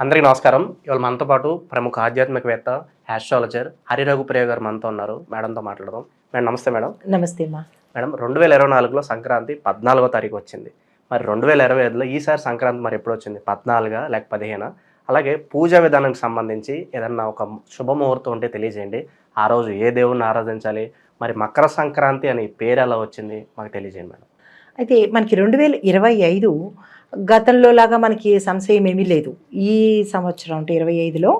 అందరికీ నమస్కారం. ఇవాళ మనతో పాటు ప్రముఖ ఆధ్యాత్మికవేత్త ఆస్ట్రాలజర్ హరిరఘు ప్రియ గారు మనతో ఉన్నారు. మేడంతో మాట్లాడదాం. మేడం నమస్తే మేడం. నమస్తే అమ్మా. మేడం రెండు వేల ఇరవై నాలుగులో సంక్రాంతి పద్నాలుగో తారీఖు వచ్చింది. మరి రెండు వేల ఇరవై ఐదులో ఈసారి సంక్రాంతి మరి ఎప్పుడు వచ్చింది? పద్నాలుగా లేక పదిహేనా? అలాగే పూజా విధానానికి సంబంధించి ఏదన్నా ఒక శుభముహూర్తం ఉంటే తెలియజేయండి. ఆ రోజు ఏ దేవుణ్ణి ఆరాధించాలి? మరి మకర సంక్రాంతి అని పేరు ఎలా వచ్చింది? మాకు తెలియజేయండి మేడం. అయితే మనకి రెండు వేల ఇరవై ఐదు గతంలో లాగా మనకి సంశయం ఏమీ లేదు. ఈ సంవత్సరం అంటే ఇరవై ఐదులో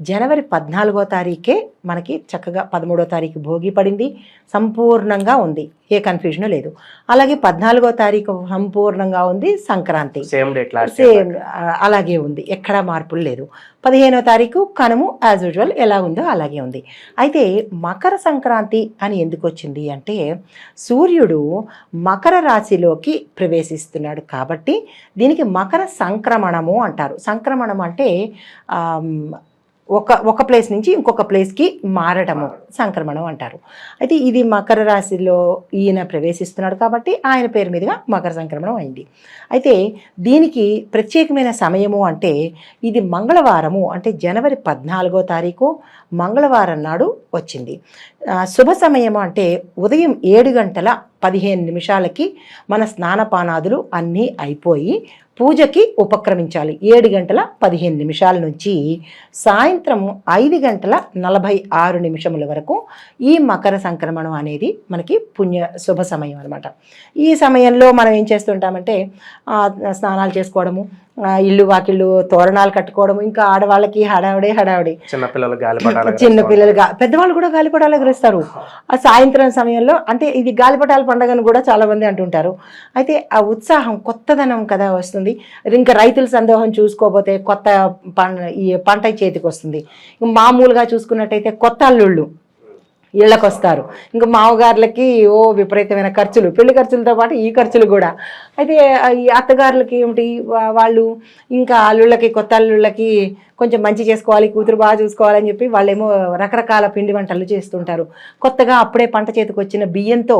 జనవరి పద్నాలుగో తారీఖే మనకి చక్కగా పదమూడో తారీఖు భోగి పడింది సంపూర్ణంగా ఉంది. ఏ కన్ఫ్యూజన్ లేదు. అలాగే పద్నాలుగో తారీఖు సంపూర్ణంగా ఉంది సంక్రాంతి. సేమ్ సేమ్ అలాగే ఉంది. ఎక్కడా మార్పులు లేదు. పదిహేనో తారీఖు కనుము యాజ్ యూజువల్ ఎలా ఉందో అలాగే ఉంది. అయితే మకర సంక్రాంతి అని ఎందుకు వచ్చింది అంటే సూర్యుడు మకర రాశిలోకి ప్రవేశిస్తున్నాడు కాబట్టి దీనికి మకర సంక్రమణము అంటారు. సంక్రమణం అంటే ఒక ఒక ప్లేస్ నుంచి ఇంకొక ప్లేస్కి మారడము సంక్రమణం అంటారు. అయితే ఇది మకర రాశిలో ఈయన ప్రవేశిస్తున్నాడు కాబట్టి ఆయన పేరు మీదుగా మకర సంక్రమణం అయింది. అయితే దీనికి ప్రత్యేకమైన సమయము అంటే ఇది మంగళవారము అంటే జనవరి పద్నాలుగో తారీఖు మంగళవారం నాడు వచ్చింది. శుభ సమయము అంటే ఉదయం ఏడు గంటల పదిహేను నిమిషాలకి మన స్నానపానాదులు అన్నీ అయిపోయి పూజకి ఉపక్రమించాలి. ఏడు గంటల పదిహేను నిమిషాల నుంచి సాయంత్రం ఐదు గంటల నలభై ఆరు నిమిషముల వరకు ఈ మకర సంక్రమణం అనేది మనకి పుణ్య శుభ సమయం అనమాట ఈ సమయంలో మనం ఏం చేస్తుంటామంటే స్నానాలు చేసుకోవడము ఇల్లు వాకిళ్ళు తోరణాలు కట్టుకోవడము ఇంకా ఆడవాళ్ళకి హడావిడే హడావిడి. చిన్నపిల్లలు గాలిపటాలు పెద్దవాళ్ళు కూడా గాలిపటాలు ఎగరేస్తారు ఆ సాయంత్రం సమయంలో అంటే ఇది గాలిపటాల పండుగను కూడా చాలా మంది అంటుంటారు. అయితే ఆ ఉత్సాహం కొత్తదనం కదా వస్తుంది. ఇంకా రైతుల సందోహం చూసుకోకపోతే కొత్త పంట ఈ పంట చేతికి వస్తుంది. మామూలుగా చూసుకున్నట్టయితే కొత్త అల్లుళ్ళు. ఇళ్ళకి వస్తారు ఇంకా మామగారులకి ఓ విపరీతమైన ఖర్చులు పెళ్ళి ఖర్చులతో పాటు ఈ ఖర్చులు కూడా. అయితే ఈ అత్తగారులకి ఏమిటి? వాళ్ళు ఇంకా అల్లుళ్ళకి కొత్త అల్లుళ్ళకి కొంచెం మంచి చేసుకోవాలి కూతురు బాగా చూసుకోవాలని చెప్పి వాళ్ళేమో రకరకాల పిండి వంటలు చేస్తుంటారు. కొత్తగా అప్పుడే పంట చేతికి వచ్చిన బియ్యంతో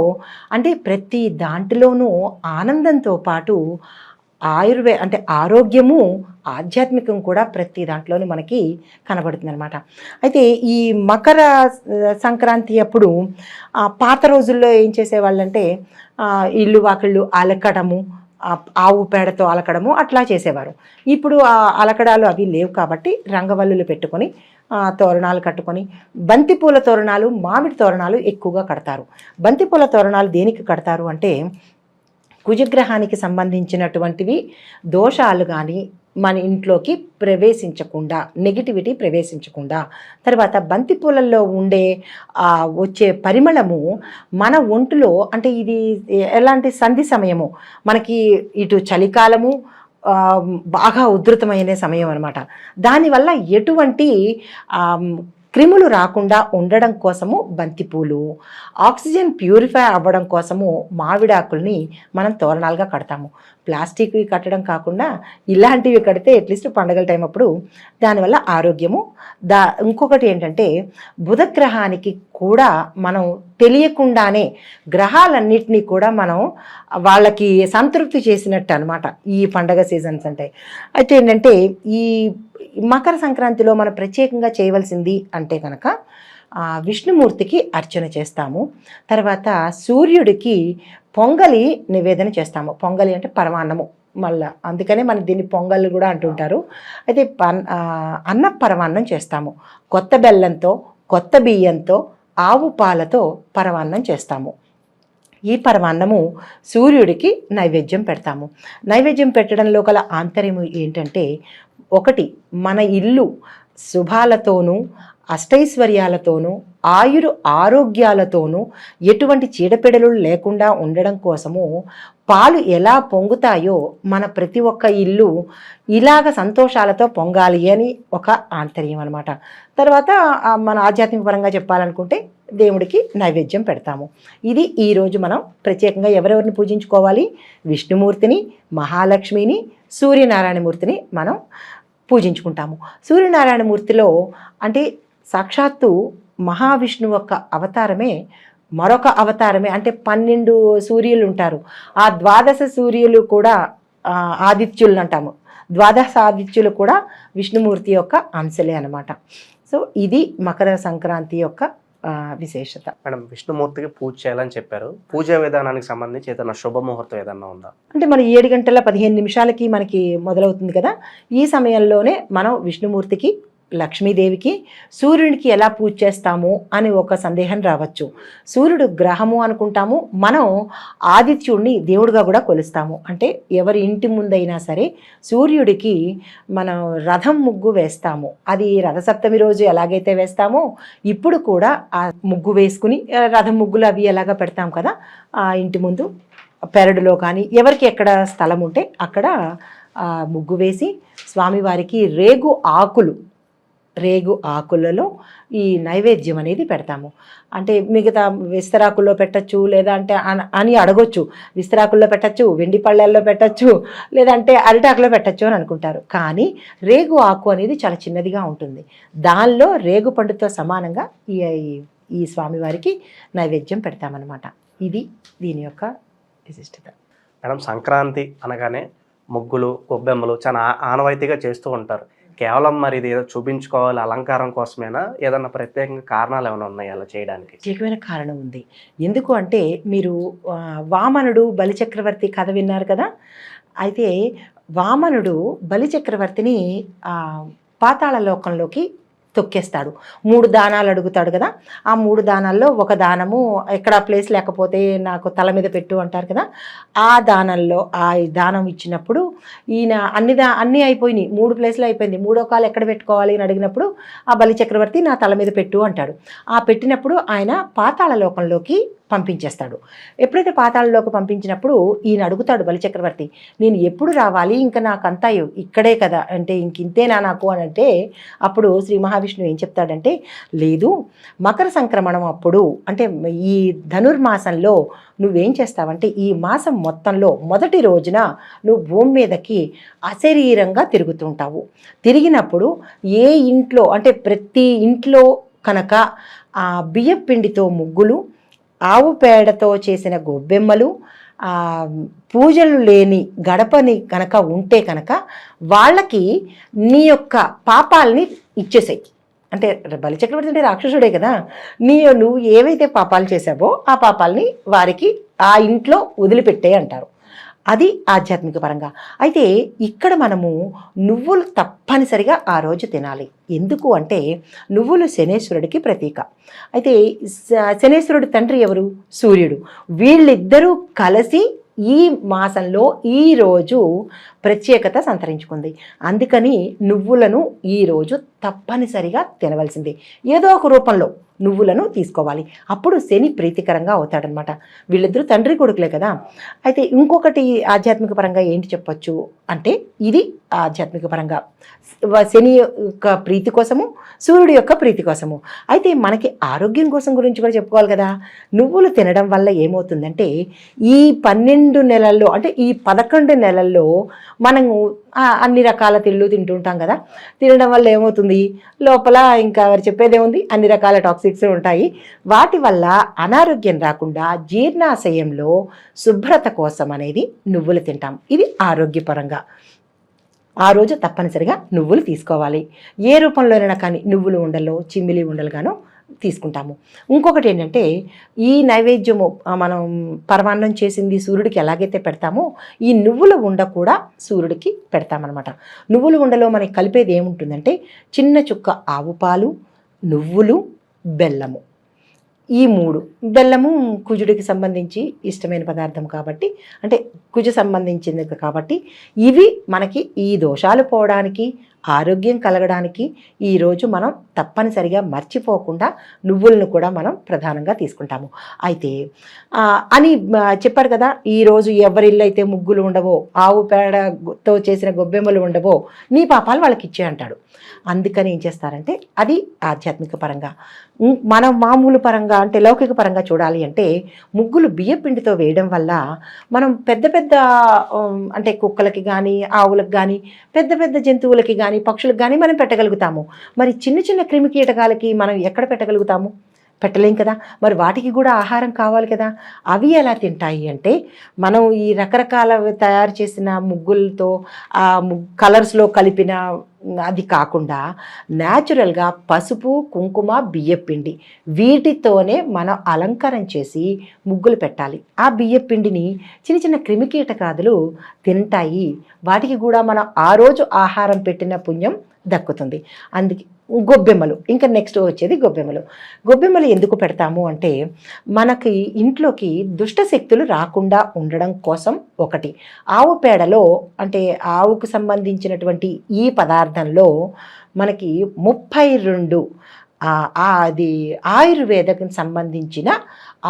అంటే ప్రతి దాంట్లోనూ ఆనందంతో పాటు ఆయుర్వే అంటే ఆరోగ్యము ఆధ్యాత్మికం కూడా ప్రతి దాంట్లోనూ మనకి కనబడుతుంది అనమాట అయితే ఈ మకర సంక్రాంతి అప్పుడు పాత రోజుల్లో ఏం చేసేవాళ్ళంటే ఇల్లు వాకిళ్ళు అలకడము ఆవు పేడతో అలకడము అట్లా చేసేవారు. ఇప్పుడు ఆ అలకడాలు అవి లేవు కాబట్టి రంగవల్లులు పెట్టుకొని తోరణాలు కట్టుకొని బంతిపూల తోరణాలు మామిడి తోరణాలు ఎక్కువగా కడతారు. బంతిపూల తోరణాలు దేనికి కడతారు అంటే కుజగ్రహానికి సంబంధించినటువంటివి దోషాలు కానీ మన ఇంట్లోకి ప్రవేశించకుండా నెగిటివిటీ ప్రవేశించకుండా తర్వాత బంతిపూలల్లో ఉండే వచ్చే పరిమళము మన ఒంటిలో అంటే ఇది ఎలాంటి సంధి సమయము? మనకి ఇటు చలికాలము బాగా ఉధృతమైన సమయం అనమాట దానివల్ల ఎటువంటి క్రిములు రాకుండా ఉండడం కోసము బంతిపూలు. ఆక్సిజన్ ప్యూరిఫై అవ్వడం కోసము మామిడాకుల్ని మనం తోరణాలుగా కడతాము. ప్లాస్టిక్వి కట్టడం కాకుండా ఇలాంటివి కడితే అట్లీస్ట్ పండగల టైం అప్పుడు దానివల్ల ఆరోగ్యము. దా ఇంకొకటి ఏంటంటే బుధగ్రహానికి కూడా మనం తెలియకుండానే గ్రహాలన్నింటినీ కూడా మనం వాళ్ళకి సంతృప్తి చేసినట్టు అనమాట ఈ పండగ సీజన్స్ అంటే. అయితే ఏంటంటే ఈ మకర సంక్రాంతిలో మనం ప్రత్యేకంగా చేయవలసింది అంటే కనుక విష్ణుమూర్తికి అర్చన చేస్తాము. తర్వాత సూర్యుడికి పొంగలి నివేదన చేస్తాము. పొంగలి అంటే పరమాన్నము మళ్ళా. అందుకనే మన దీన్ని పొంగల్ కూడా అంటుంటారు. అయితే అన్న పరమాన్నం చేస్తాము. కొత్త బెల్లంతో కొత్త బియ్యంతో ఆవు పాలతో పరమాన్నం చేస్తాము. ఈ పరమాన్నము సూర్యుడికి నైవేద్యం పెడతాము. నైవేద్యం పెట్టడంలో గల ఆంతర్యము ఏంటంటే ఒకటి మన ఇల్లు శుభాలతోనూ అష్టైశ్వర్యాలతోనూ ఆయురు ఆరోగ్యాలతోనూ ఎటువంటి చీడపీడలు లేకుండా ఉండడం కోసము పాలు ఎలా పొంగుతాయో మన ప్రతి ఒక్క ఇల్లు ఇలాగ సంతోషాలతో పొంగాలి అని ఒక ఆంతర్యం అనమాట తర్వాత మన ఆధ్యాత్మిక పరంగా చెప్పాలనుకుంటే దేవుడికి నైవేద్యం పెడతాము. ఇది ఈరోజు మనం ప్రత్యేకంగా ఎవరెవరిని పూజించుకోవాలి? విష్ణుమూర్తిని మహాలక్ష్మిని సూర్యనారాయణమూర్తిని మనం పూజించుకుంటాము. సూర్యనారాయణమూర్తిలో అంటే సాక్షాత్తు మహావిష్ణువు యొక్క అవతారమే మరొక అవతారమే. అంటే పన్నెండు సూర్యులు ఉంటారు ఆ ద్వాదశ సూర్యులు కూడా ఆదిత్యులు అంటాము. ద్వాదశాదిత్యులు కూడా విష్ణుమూర్తి యొక్క అంశలే అనమాట సో ఇది మకర సంక్రాంతి యొక్క విశేషత. మేడం విష్ణుమూర్తికి పూజ చేయాలని చెప్పారు. పూజా విధానానికి సంబంధించి ఏదైనా శుభముహూర్తం ఏదన్నా ఉందా? అంటే మన ఏడు గంటల పదిహేను నిమిషాలకి మనకి మొదలవుతుంది కదా. ఈ సమయంలోనే మనం విష్ణుమూర్తికి లక్ష్మీదేవికి సూర్యునికి ఎలా పూజ చేస్తాము అని ఒక సందేహం రావచ్చు. సూర్యుడు గ్రహము అనుకుంటాము. మనం ఆదిత్యుడిని దేవుడిగా కూడా కొలుస్తాము. అంటే ఎవరి ఇంటి ముందైనా సరే సూర్యుడికి మనం రథం ముగ్గు వేస్తాము. అది రథసప్తమి రోజు ఎలాగైతే వేస్తామో ఇప్పుడు కూడా ఆ ముగ్గు వేసుకుని రథం ముగ్గులు అవి ఎలాగ పెడతాం కదా ఆ ఇంటి ముందు పెరడులో కానీ ఎవరికి ఎక్కడ స్థలం ఉంటే అక్కడ ముగ్గు వేసి స్వామివారికి రేగు ఆకులు రేగు ఆకులలో ఈ నైవేద్యం అనేది పెడతాము. అంటే మిగతా విస్తరాకుల్లో పెట్టచ్చు లేదంటే అన- అని అడగొచ్చు. విస్తరాకుల్లో పెట్టచ్చు వెండి పళ్ళల్లో పెట్టచ్చు లేదంటే అరిటాకులో పెట్టచ్చు అని అనుకుంటారు. కానీ రేగు ఆకు అనేది చాలా చిన్నదిగా ఉంటుంది. దానిలో రేగు పండుతో సమానంగా ఈ ఈ స్వామివారికి నైవేద్యం పెడతామన్నమాట. ఇది దీని యొక్క విశిష్టత. మేడం సంక్రాంతి అనగానే ముగ్గులు గొబ్బెమ్మలు చాలా ఆనవాయితీగా చేస్తూ ఉంటారు. కేవలం మరి ఇది ఏదో చూపించుకోవాలి అలంకారం కోసమేనా? ఏదన్నా ప్రత్యేకంగా కారణాలు ఏమైనా ఉన్నాయి అలా చేయడానికి? ప్రత్యేకమైన కారణం ఉంది. ఎందుకు అంటే మీరు వామనుడు బలిచక్రవర్తి కథ విన్నారు కదా? అయితే వామనుడు బలిచక్రవర్తిని పాతాళ లోకంలోకి తొక్కేస్తాడు. మూడు దానాలు అడుగుతాడు కదా. ఆ మూడు దానాల్లో ఒక దానము ఎక్కడ ప్లేస్ లేకపోతే నాకు తల మీద పెట్టు అంటారు కదా. ఆ దానంలో ఆ దానం ఇచ్చినప్పుడు ఈయన అన్ని దా అన్నీ అయిపోయినాయి. మూడు ప్లేస్లు అయిపోయింది. మూడో కాలు ఎక్కడ పెట్టుకోవాలి అని అడిగినప్పుడు ఆ బలి చక్రవర్తి నా తల మీద పెట్టు అంటాడు. ఆ పెట్టినప్పుడు ఆయన పాతాళ లోకంలోకి పంపించేస్తాడు. ఎప్పుడైతే పాతాళలోకి పంపించినప్పుడు ఈయన అడుగుతాడు బలిచక్రవర్తి నేను ఎప్పుడు రావాలి? ఇంకా నాకంతా ఇక్కడే కదా. అంటే ఇంక ఇంతేనా నాకు? అని అంటే అప్పుడు శ్రీ మహావిష్ణువు ఏం చెప్తాడంటే లేదు మకర సంక్రమణం అప్పుడు అంటే ఈ ధనుర్మాసంలో నువ్వేం చేస్తావంటే ఈ మాసం మొత్తంలో మొదటి రోజున నువ్వు భూమి మీదకి అశరీరంగా తిరుగుతుంటావు. తిరిగినప్పుడు ఏ ఇంట్లో అంటే ప్రతి ఇంట్లో కనుక ఆ బియ్యం పిండితో ముగ్గులు ఆవు పేడతో చేసిన గొబ్బెమ్మలు పూజలు లేని గడపని కనుక ఉంటే కనుక వాళ్ళకి నీ యొక్క పాపాలని ఇచ్చేసాయి. అంటే బలిచక్రవర్తి అంటే రాక్షసుడే కదా. నీ నువ్వు ఏవైతే పాపాలు చేసావో ఆ పాపాలని వారికి ఆ ఇంట్లో వదిలిపెట్టే అంటారు. అది ఆధ్యాత్మిక పరంగా అయితే ఇక్కడ మనము నువ్వులు తప్పనిసరిగా ఆ రోజు తినాలి. ఎందుకు అంటే నువ్వులు శనేశ్వరుడికి ప్రతీక. అయితే శ- శనేశ్వరుడి తండ్రి ఎవరు? సూర్యుడు. వీళ్ళిద్దరూ కలిసి ఈ మాసంలో ఈ రోజు ప్రత్యేకత సంతరించుకుంది. అందుకని నువ్వులను ఈ రోజు తప్పనిసరిగా తినవలసిందే. ఏదో ఒక రూపంలో నువ్వులను తీసుకోవాలి. అప్పుడు శని ప్రీతికరంగా అవుతాడనమాట వీళ్ళిద్దరూ తండ్రి కొడుకులే కదా. అయితే ఇంకొకటి ఆధ్యాత్మిక పరంగా ఏంటి చెప్పొచ్చు అంటే ఇది ఆధ్యాత్మిక పరంగా. శని యొక్క ప్రీతి కోసము సూర్యుడి యొక్క ప్రీతి కోసము. అయితే మనకి ఆరోగ్యం కోసం గురించి కూడా చెప్పుకోవాలి కదా. నువ్వులు తినడం వల్ల ఏమవుతుందంటే ఈ పన్నెండు నెలల్లో అంటే ఈ పదకొండు నెలల్లో మనము అన్ని రకాల తిళ్ళు తింటుంటాం కదా. తినడం వల్ల ఏమవుతుంది? లోపల ఇంకా వారు చెప్పేదే ఉంది అన్ని రకాల టాక్సిక్స్ ఉంటాయి. వాటి వల్ల అనారోగ్యం రాకుండా జీర్ణాశయంలో శుభ్రత కోసం అనేది నువ్వులు తింటాం. ఇది ఆరోగ్యపరంగా. ఆ రోజు తప్పనిసరిగా నువ్వులు తీసుకోవాలి. ఏ రూపంలోనైనా కానీ నువ్వులు ఉండలో చిమ్మిలి ఉండలుగానో తీసుకుంటాము. ఇంకొకటి ఏంటంటే ఈ నైవేద్యము మనం పరమాన్నం చేసింది సూర్యుడికి ఎలాగైతే పెడతామో ఈ నువ్వుల ఉండ కూడా సూర్యుడికి పెడతామన్నమాట. నువ్వుల ఉండలో మనకి కలిపేది ఏముంటుందంటే చిన్న చుక్క ఆవు పాలు నువ్వులు బెల్లము. ఈ మూడు. బెల్లము కుజుడికి సంబంధించి ఇష్టమైన పదార్థం కాబట్టి అంటే కుజ సంబంధించింది కాబట్టి ఇవి మనకి ఈ దోషాలు పోవడానికి ఆరోగ్యం కలగడానికి ఈరోజు మనం తప్పనిసరిగా మర్చిపోకుండా నువ్వులను కూడా మనం ప్రధానంగా తీసుకుంటాము. అయితే అని చెప్పారు కదా ఈరోజు ఎవరిల్లు అయితే ముగ్గులు ఉండవో ఆవు పేడతో చేసిన గొబ్బెమ్మలు ఉండవో నీ పాపాలు వాళ్ళకి ఇచ్చే అంటాడు. అందుకని ఏం చేస్తారంటే అది ఆధ్యాత్మిక పరంగా. మనం మామూలు పరంగా అంటే లౌకిక పరంగా చూడాలి అంటే ముగ్గులు బియ్యపిండితో వేయడం వల్ల మనం పెద్ద పెద్ద అంటే కుక్కలకి కానీ ఆవులకు కానీ పెద్ద పెద్ద జంతువులకి కానీ పక్షులకు కానీ మనం పెట్టగలుగుతాము. మరి చిన్న చిన్న క్రిమి కీటకాలకి మనం ఎక్కడ పెట్టగలుగుతాము? పెట్టలేం కదా. మరి వాటికి కూడా ఆహారం కావాలి కదా. అవి ఎలా తింటాయి అంటే మనం ఈ రకరకాల తయారు చేసిన ముగ్గులతో ఆ కలర్స్లో కలిపిన అది కాకుండా న్యాచురల్గా పసుపు కుంకుమ బియ్యపిండి వీటితోనే మనం అలంకారం చేసి ముగ్గులు పెట్టాలి. ఆ బియ్యపిండిని చిన్న చిన్న క్రిమికీటకాదులు తింటాయి. వాటికి కూడా మనం ఆ రోజు ఆహారం పెట్టిన పుణ్యం దక్కుతుంది. అందుకే గొబ్బెమ్మలు ఇంకా నెక్స్ట్ వచ్చేది గొబ్బెమ్మలు. గొబ్బెమ్మలు ఎందుకు పెడతాము అంటే మనకి ఇంట్లోకి దుష్ట శక్తులు రాకుండా ఉండడం కోసం ఒకటి. ఆవు పేడలో అంటే ఆవుకు సంబంధించినటువంటి ఈ పదార్థం పదార్థంలో మనకి ముప్పై రెండు అది ఆయుర్వేదకు సంబంధించిన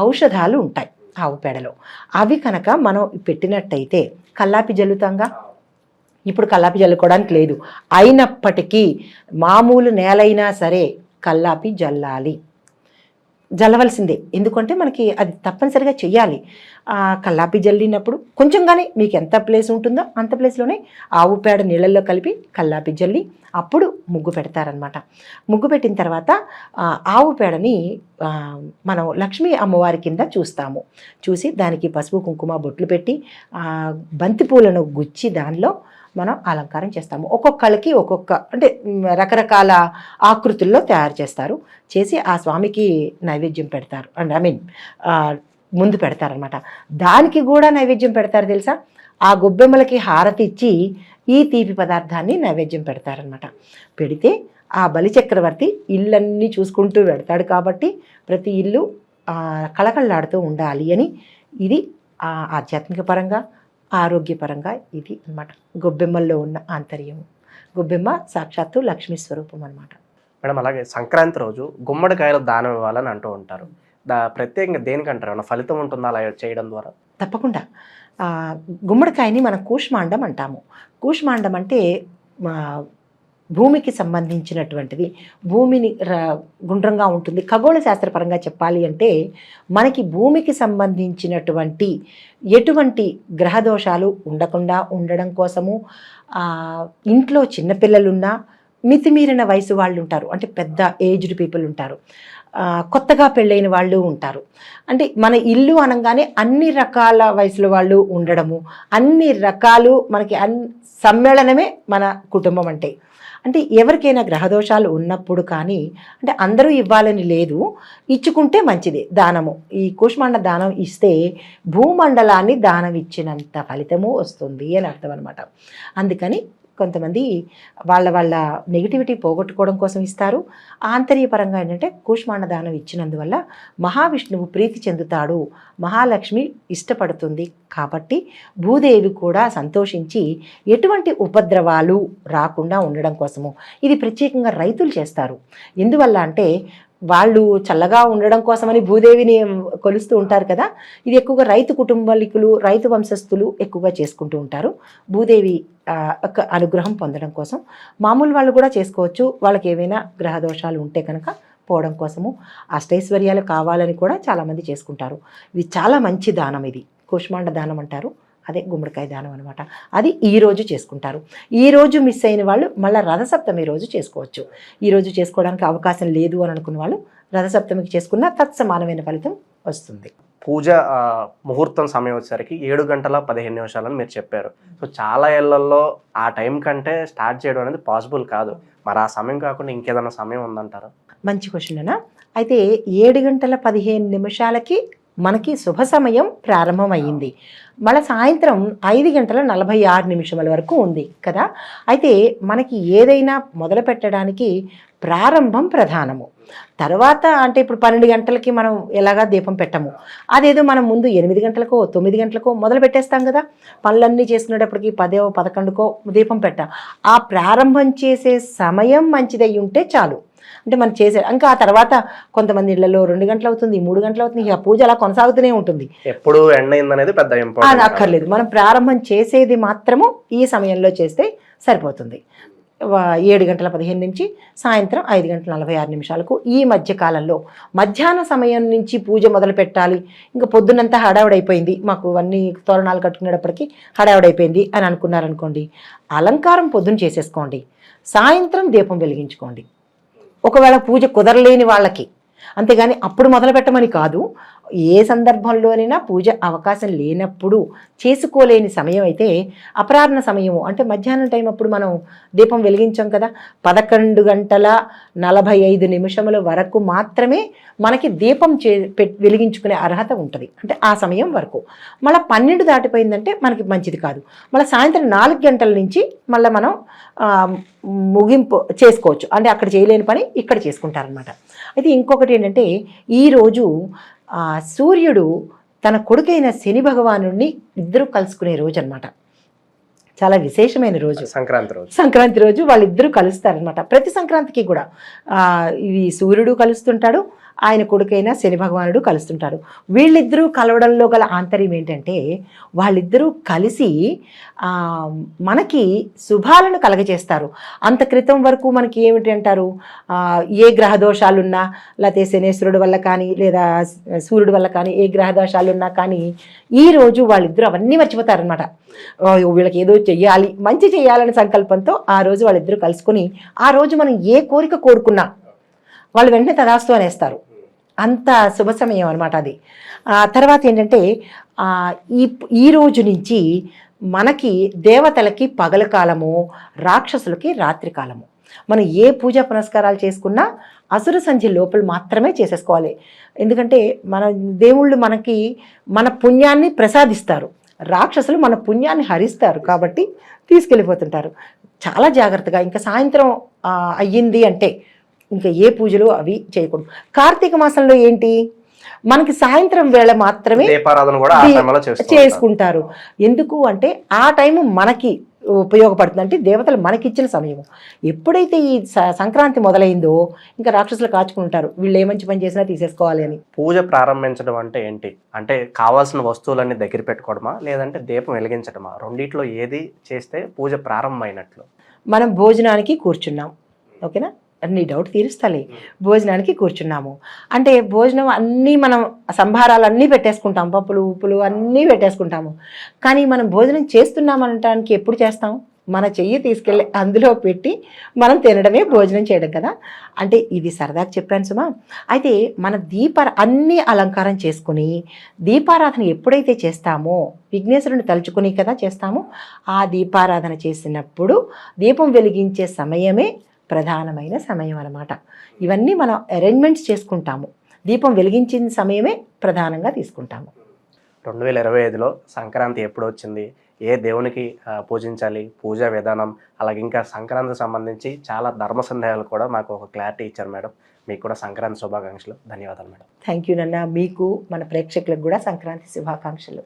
ఔషధాలు ఉంటాయి ఆవు పేడలో. అవి కనుక మనం పెట్టినట్టయితే కల్లాపి జల్లుతాంగా? ఇప్పుడు కల్లాపి జల్లుకోవడానికి లేదు. అయినప్పటికీ మామూలు నేలైనా సరే కల్లాపి జల్లాలి. జల్లవలసిందే. ఎందుకంటే మనకి అది తప్పనిసరిగా చేయాలి కల్లాపి జల్లినప్పుడు కొంచెంగానే మీకు ఎంత ప్లేస్ ఉంటుందో అంత ప్లేస్లోనే ఆవు పేడ నీళ్ళల్లో కలిపి కల్లాపి జల్లి అప్పుడు ముగ్గు పెడతారనమాట ముగ్గు పెట్టిన తర్వాత ఆవు పేడని మనం లక్ష్మీ అమ్మవారి కింద చూస్తాము. చూసి దానికి పసుపు కుంకుమ బొట్లు పెట్టి బంతిపూలను బంతి పూలను గుచ్చి దానిలో మనం అలంకారం చేస్తాము. ఒక్కొక్కళ్ళకి ఒక్కొక్క అంటే రకరకాల ఆకృతుల్లో తయారు చేస్తారు. చేసి ఆ స్వామికి నైవేద్యం పెడతారు. అండ్ ఐ మీన్ ముందు పెడతారనమాట దానికి కూడా నైవేద్యం పెడతారు తెలుసా? ఆ గొబ్బెమ్మలకి హారతి ఇచ్చి ఈ తీపి పదార్థాన్ని నైవేద్యం పెడతారనమాట పెడితే ఆ బలి చక్రవర్తి ఇల్లన్నీ చూసుకుంటూ పెడతాడు కాబట్టి ప్రతి ఇల్లు కళకళలాడుతూ ఉండాలి అని ఇది ఆధ్యాత్మిక పరంగా ఆరోగ్యపరంగా ఇది అన్నమాట. గొబ్బెమ్మల్లో ఉన్న ఆంతర్యం గొబ్బెమ్మ సాక్షాత్తు లక్ష్మీ స్వరూపం అన్నమాట. మేడం అలాగే సంక్రాంతి రోజు గుమ్మడికాయలు దానం ఇవ్వాలని అంటూ ఉంటారు. దా ప్రత్యేకంగా దేనికంటారు? ఏమన్నా ఫలితం ఉంటుందా అలా చేయడం ద్వారా? తప్పకుండా. గుమ్మడికాయని మనం కూష్మాండం అంటాము. కూష్మాండం అంటే భూమికి సంబంధించినటువంటిది. భూమిని ర- గుండ్రంగా ఉంటుంది. ఖగోళ శాస్త్రపరంగా చెప్పాలి అంటే మనకి భూమికి సంబంధించినటువంటి ఎటువంటి గ్రహ దోషాలు ఉండకుండా ఉండడం కోసము ఇంట్లో చిన్నపిల్లలున్నా మితిమీరిన వయసు వాళ్ళు ఉంటారు అంటే పెద్ద ఏజ్డ్ పీపుల్ ఉంటారు. కొత్తగా పెళ్ళైన వాళ్ళు ఉంటారు. అంటే మన ఇల్లు అనగానే అన్ని రకాల వయసులో వాళ్ళు ఉండడము. అన్ని రకాలు మనకి అన్ సమ్మేళనమే మన కుటుంబం అంటే. అంటే ఎవరికైనా గ్రహదోషాలు ఉన్నప్పుడు కానీ అంటే అందరూ ఇవ్వాలని లేదు ఇచ్చుకుంటే మంచిది దానము. ఈ కూష్మాండ దానం ఇస్తే భూమండలాన్ని దానం ఇచ్చినంత ఫలితము వస్తుంది అని అర్థం అనమాట అందుకని కొంతమంది వాళ్ళ వాళ్ళ నెగిటివిటీ పోగొట్టుకోవడం కోసం ఇస్తారు. ఆంతర్యపరంగా ఏంటంటే కూష్మాండ దానం ఇచ్చినందువల్ల మహావిష్ణువు ప్రీతి చెందుతాడు. మహాలక్ష్మి ఇష్టపడుతుంది కాబట్టి భూదేవి కూడా సంతోషించి ఎటువంటి ఉపద్రవాలు రాకుండా ఉండడం కోసము. ఇది ప్రత్యేకంగా రైతులు చేస్తారు. ఎందువల్ల అంటే వాళ్ళు చల్లగా ఉండడం కోసమని భూదేవిని కొలుస్తూ ఉంటారు కదా ఇది ఎక్కువగా రైతు కుటుంబలికులు రైతు వంశస్థులు ఎక్కువగా చేసుకుంటూ ఉంటారు. భూదేవి యొక్క అనుగ్రహం పొందడం కోసం. మామూలు వాళ్ళు కూడా చేసుకోవచ్చు. వాళ్ళకి ఏవైనా గ్రహ దోషాలు ఉంటే కనుక పోవడం కోసము అష్టైశ్వర్యాలు కావాలని కూడా చాలామంది చేసుకుంటారు. ఇది చాలా మంచి దానం ఇది. కూష్మాండ దానం అంటారు. అదే గుమ్మడికాయ దానం అనమాట అది ఈ రోజు చేసుకుంటారు. ఈ రోజు మిస్ అయిన వాళ్ళు మళ్ళీ రథసప్తమి రోజు చేసుకోవచ్చు. ఈ రోజు చేసుకోవడానికి అవకాశం లేదు అని అనుకున్న వాళ్ళు రథసప్తమికి చేసుకున్న తత్సమానమైన ఫలితం వస్తుంది. పూజ ముహూర్తం సమయం వచ్చేసరికి ఏడు గంటల పదిహేను నిమిషాలని మీరు చెప్పారు. సో చాలా ఏళ్ళలో ఆ టైం కంటే స్టార్ట్ చేయడం అనేది పాసిబుల్ కాదు. మరి ఆ సమయం కాకుండా ఇంకేదైనా సమయం ఉందంటారా? మంచి క్వశ్చన్ అన్న. అయితే ఏడు గంటల పదిహేను నిమిషాలకి మనకి శుభ సమయం ప్రారంభమైంది. మళ్ళీ సాయంత్రం ఐదు గంటల నలభై ఆరు నిమిషముల వరకు ఉంది కదా? అయితే మనకి ఏదైనా మొదలు పెట్టడానికి ప్రారంభం ప్రధానము. తర్వాత అంటే ఇప్పుడు పన్నెండు గంటలకి మనం ఎలాగా దీపం పెట్టము? అదేదో మనం ముందు ఎనిమిది గంటలకో తొమ్మిది గంటలకో మొదలు పెట్టేస్తాం కదా? పనులన్నీ చేసినప్పటికీ పదో పదకొండుకో దీపం పెట్టాం. ఆ ప్రారంభం చేసే సమయం మంచిదై ఉంటే చాలు. అంటే మనం చేసే ఇంకా ఆ తర్వాత కొంతమంది ఇళ్ళలో రెండు గంటలు అవుతుంది మూడు గంటలు అవుతుంది ఇక పూజ అలా కొనసాగుతూనే ఉంటుంది. ఎప్పుడు ఎండ్ అయిందనేది పెద్ద అది అక్కర్లేదు. మనం ప్రారంభం చేసేది మాత్రము ఈ సమయంలో చేస్తే సరిపోతుంది. ఏడు గంటల పదిహేను నుంచి సాయంత్రం ఐదు గంటల నలభై ఆరు నిమిషాలకు ఈ మధ్య కాలంలో మధ్యాహ్న సమయం నుంచి పూజ మొదలు పెట్టాలి. ఇంకా పొద్దునంతా హడావుడైపోయింది. మాకు అన్ని తోరణాలు కట్టుకునేటప్పటికి హడావుడైపోయింది అని అనుకున్నారనుకోండి అలంకారం పొద్దున చేసేసుకోండి. సాయంత్రం దీపం వెలిగించుకోండి. ఒకవేళ పూజ కుదరలేని వాళ్ళకి. అంతేగాని అప్పుడు మొదలు పెట్టమని కాదు ఏ సందర్భంలోనైనా పూజ అవకాశం లేనప్పుడు చేసుకోలేని సమయం అయితే అపరాహ్న సమయము. అంటే మధ్యాహ్నం టైం అప్పుడు మనం దీపం వెలిగించాం కదా. పదకొండు గంటల నలభై ఐదు నిమిషముల వరకు మాత్రమే మనకి దీపం చే వెలిగించుకునే అర్హత ఉంటుంది. అంటే ఆ సమయం వరకు. మళ్ళీ పన్నెండు దాటిపోయిందంటే మనకి మంచిది కాదు. మళ్ళీ సాయంత్రం నాలుగు గంటల నుంచి మళ్ళీ మనం ముగింపు చేసుకోవచ్చు. అంటే అక్కడ చేయలేని పని ఇక్కడ చేసుకుంటారనమాట అయితే ఇంకొకటి ఏంటంటే ఈరోజు ఆ, సూర్యుడు తన కొడుకైన శని భగవాను ఇద్దరు కలుసుకునే రోజు అనమాట చాలా విశేషమైన రోజు. సంక్రాంతి రోజు. సంక్రాంతి రోజు వాళ్ళిద్దరూ కలుస్తారనమాట ప్రతి సంక్రాంతికి కూడా ఆ, ఇవి సూర్యుడు కలుస్తుంటాడు ఆయన కొడుకైన శని భగవానుడు కలుస్తుంటాడు వీళ్ళిద్దరూ కలవడంలో గల ఆంతర్యం ఏంటంటే వాళ్ళిద్దరూ కలిసి మనకి శుభాలను కలగజేస్తారు. అంత క్రితం వరకు మనకి ఏమిటి అంటారు? ఏ గ్రహ దోషాలున్నా లేకపోతే శనేశ్వరుడు వల్ల కానీ లేదా సూర్యుడు వల్ల కానీ ఏ గ్రహ దోషాలున్నా కానీ ఈ రోజు వాళ్ళిద్దరూ అవన్నీ మర్చిపోతారనమాట వీళ్ళకి ఏదో చెయ్యాలి మంచి చేయాలనే సంకల్పంతో ఆ రోజు వాళ్ళిద్దరూ కలుసుకొని ఆ రోజు మనం ఏ కోరిక కోరుకున్నా వాళ్ళు వెంటనే తదాస్తు అనేస్తారు. అంత శుభ సమయం అనమాట అది. ఆ తర్వాత ఏంటంటే ఈ ఈ రోజు నుంచి మనకి దేవతలకి పగల కాలము రాక్షసులకి రాత్రి కాలము. మనం ఏ పూజా పునస్కారాలు చేసుకున్నా అసురు సంధ్య లోపల మాత్రమే చేసేసుకోవాలి. ఎందుకంటే మన దేవుళ్ళు మనకి మన పుణ్యాన్ని ప్రసాదిస్తారు. రాక్షసులు మన పుణ్యాన్ని హరిస్తారు కాబట్టి తీసుకెళ్ళిపోతుంటారు. చాలా జాగ్రత్తగా ఇంకా సాయంత్రం అయ్యింది అంటే ఇంకా ఏ పూజలు అవి చేయకూడదు. కార్తీక మాసంలో ఏంటి? మనకి సాయంత్రం వేళ మాత్రమే చేసుకుంటారు. ఎందుకు అంటే ఆ టైము మనకి ఉపయోగపడుతుంది. అంటే దేవతలు మనకిచ్చిన సమయం. ఎప్పుడైతే ఈ సంక్రాంతి మొదలైందో ఇంకా రాక్షసులు కాచుకుంటారు వీళ్ళు ఏ మంచి పని చేసినా తీసేసుకోవాలి అని. పూజ ప్రారంభించడం అంటే ఏంటి? అంటే కావాల్సిన వస్తువులన్నీ దగ్గర పెట్టుకోవడమా? లేదంటే దీపం వెలిగించడమా? రెండిట్లో ఏది చేస్తే పూజ ప్రారంభమైనట్లు? మనం భోజనానికి కూర్చున్నాం. ఓకేనా? నీ డౌట్ తీరుస్తాలే. భోజనానికి కూర్చున్నాము. అంటే భోజనం అన్నీ మనం సంభారాలు అన్నీ పెట్టేసుకుంటాం. పప్పులు ఉప్పులు అన్నీ పెట్టేసుకుంటాము. కానీ మనం భోజనం చేస్తున్నాం అనటానికి ఎప్పుడు చేస్తాం? మన చెయ్యి తీసుకెళ్ళి అందులో పెట్టి మనం తినడమే భోజనం చేయడం కదా? అంటే ఇది సరదాగా చెప్పాను సుమా. అయితే మన దీప అన్ని అలంకారం చేసుకుని దీపారాధన ఎప్పుడైతే చేస్తామో విఘ్నేశ్వరుని తలుచుకుని కదా చేస్తామో? ఆ దీపారాధన చేసినప్పుడు దీపం వెలిగించే సమయమే ప్రధానమైన సమయం అన్నమాట. ఇవన్నీ మనం అరేంజ్మెంట్స్ చేసుకుంటాము. దీపం వెలిగించిన సమయమే ప్రధానంగా తీసుకుంటాము. రెండు వేల ఇరవై ఐదులో సంక్రాంతి ఎప్పుడు వచ్చింది ఏ దేవునికి పూజించాలి? పూజా విధానం అలాగే ఇంకా సంక్రాంతికి సంబంధించి చాలా ధర్మ సందేహాలు కూడా మాకు ఒక క్లారిటీ ఇచ్చారు మేడం. మీకు కూడా సంక్రాంతి శుభాకాంక్షలు. ధన్యవాదాలు మేడం. థ్యాంక్ యూ నన్న. మీకు మన ప్రేక్షకులకు కూడా సంక్రాంతి శుభాకాంక్షలు.